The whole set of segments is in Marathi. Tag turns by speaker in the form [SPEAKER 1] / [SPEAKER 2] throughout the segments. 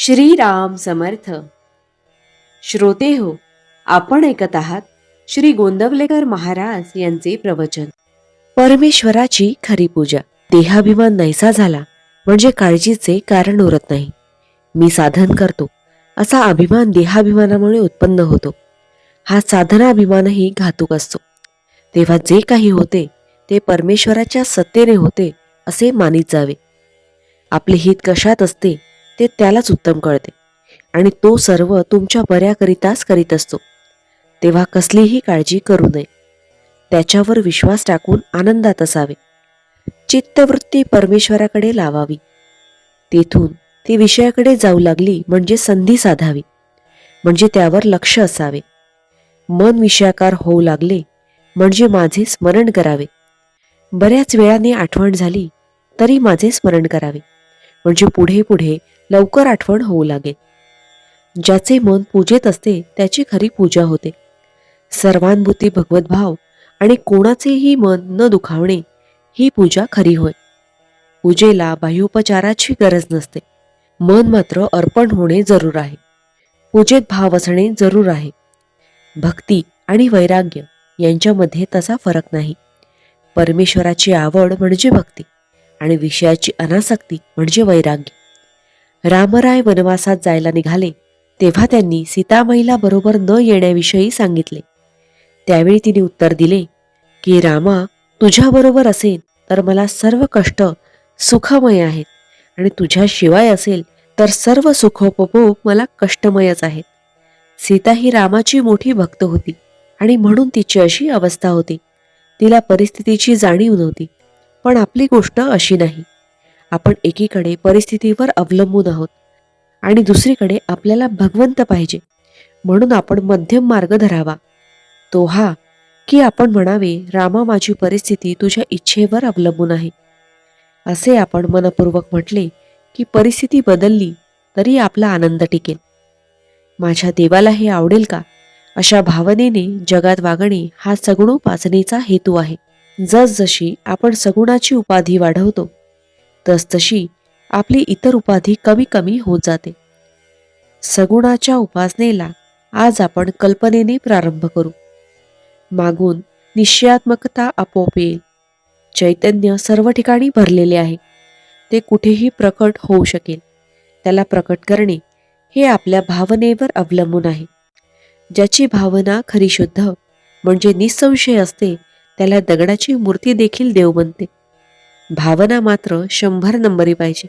[SPEAKER 1] श्रीराम समर्थ. श्रोते हो आपण ऐकत आहात श्री गोंदवलेकर महाराज यांचे प्रवचन. परमेश्वराची खरी पूजा. देहाभिमान नाहीसा झाला म्हणजे काळजीचे कारण उरत नाही. मी साधन करतो असा अभिमान देहाभिमानामुळे उत्पन्न होतो. हा साधनाभिमानही घातक असतो. तेव्हा जे काही होते ते परमेश्वराच्या सत्तेने होते असे मानित जावे. आपले हित कशात असते ते त्यालाच उत्तम कळते. आणि तो सर्व तुमच्या बऱ्याकरिताच करीत असतो. तेव्हा कसलीही काळजी करू नये. त्याच्यावर विश्वास टाकून आनंदात असावे. चित्तवृत्ती परमेश्वराकडे लावावी. तेथून ती विषयाकडे जाऊ लागली म्हणजे संधी साधावी. म्हणजे त्यावर लक्ष असावे. मन विषयाकार होऊ लागले म्हणजे माझे स्मरण करावे. बऱ्याच वेळाने आठवण झाली तरी माझे स्मरण करावे. म्हणजे पुढे पुढे लवकर आठवण होऊ लागेल. ज्याचे मन पूजेत असते त्याची खरी पूजा होते. सर्वानुभूती भगवद्भाव आणि कोणाचेही मन न दुखावणे ही पूजा खरी होय. पूजेला बाह्योपचाराची गरज नसते. मन मात्र अर्पण होणे जरूर आहे. पूजेत भाव असणे जरूर आहे. भक्ती आणि वैराग्य यांच्यामध्ये तसा फरक नाही. परमेश्वराची आवड म्हणजे भक्ती आणि विषयाची अनासक्ती म्हणजे वैराग्य. रामराय वनवासात जायला निघाले तेव्हा त्यांनी सीतामाईला बरोबर न येण्याविषयी सांगितले. त्यावेळी तिने उत्तर दिले की रामा तुझ्याबरोबर असेल तर मला सर्व कष्ट सुखमय आहेत आणि तुझ्याशिवाय असेल तर सर्व सुखोपभोग मला कष्टमयच आहेत. सीता ही रामाची मोठी भक्त होती आणि म्हणून तिची अशी अवस्था होती. तिला परिस्थितीची जाणीव नव्हती पण आपली गोष्ट अशी नाही. आपण एकीकडे परिस्थितीवर अवलंबून आहोत आणि दुसरीकडे आपल्याला भगवंत पाहिजे म्हणून आपण मध्यम मार्ग धरावा. तो हा की आपण म्हणावे रामा माझी परिस्थिती तुझ्या इच्छेवर अवलंबून आहे. असे आपण मनपूर्वक म्हटले की परिस्थिती बदलली तरी आपला आनंद टिकेल. माझ्या देवाला हे आवडेल का? अशा भावनेने जगात वागणे हा सगुणोपासनेचा हेतू आहे. जसजशी आपण सगुणाची उपाधी वाढवतो तसतशी आपली इतर उपाधी कमी कमी होत जाते. सगुणाच्या उपासनेला आज आपण कल्पनेने प्रारंभ करू. मागून निश्चयात्मकता आपोआप येईल. चैतन्य सर्व ठिकाणी भरलेले आहे. ते कुठेही प्रकट होऊ शकेल. त्याला प्रकट करणे हे आपल्या भावनेवर अवलंबून आहे. ज्याची भावना खरी शुद्ध म्हणजे निसंशय असते त्याला दगडाची मूर्ती देखील देव बनते. भावना मात्र शंभर नंबरी पाहिजे.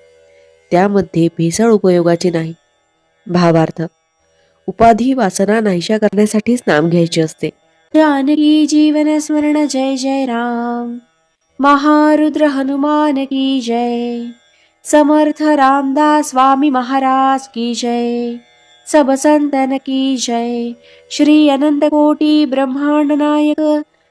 [SPEAKER 1] त्यामध्ये भेसळ उपयोगाची नाही. भावार्थ उपाधी वासना नाहीशा करण्यासाठीच नाम घ्यायचे असते. जानकी जीवन स्मरण जय जय राम. महारुद्र हनुमान की जय. समर्थ रामदास स्वामी महाराज की जय. सब संतन की जय. श्री अनंत कोटी ब्रह्मांड नायक.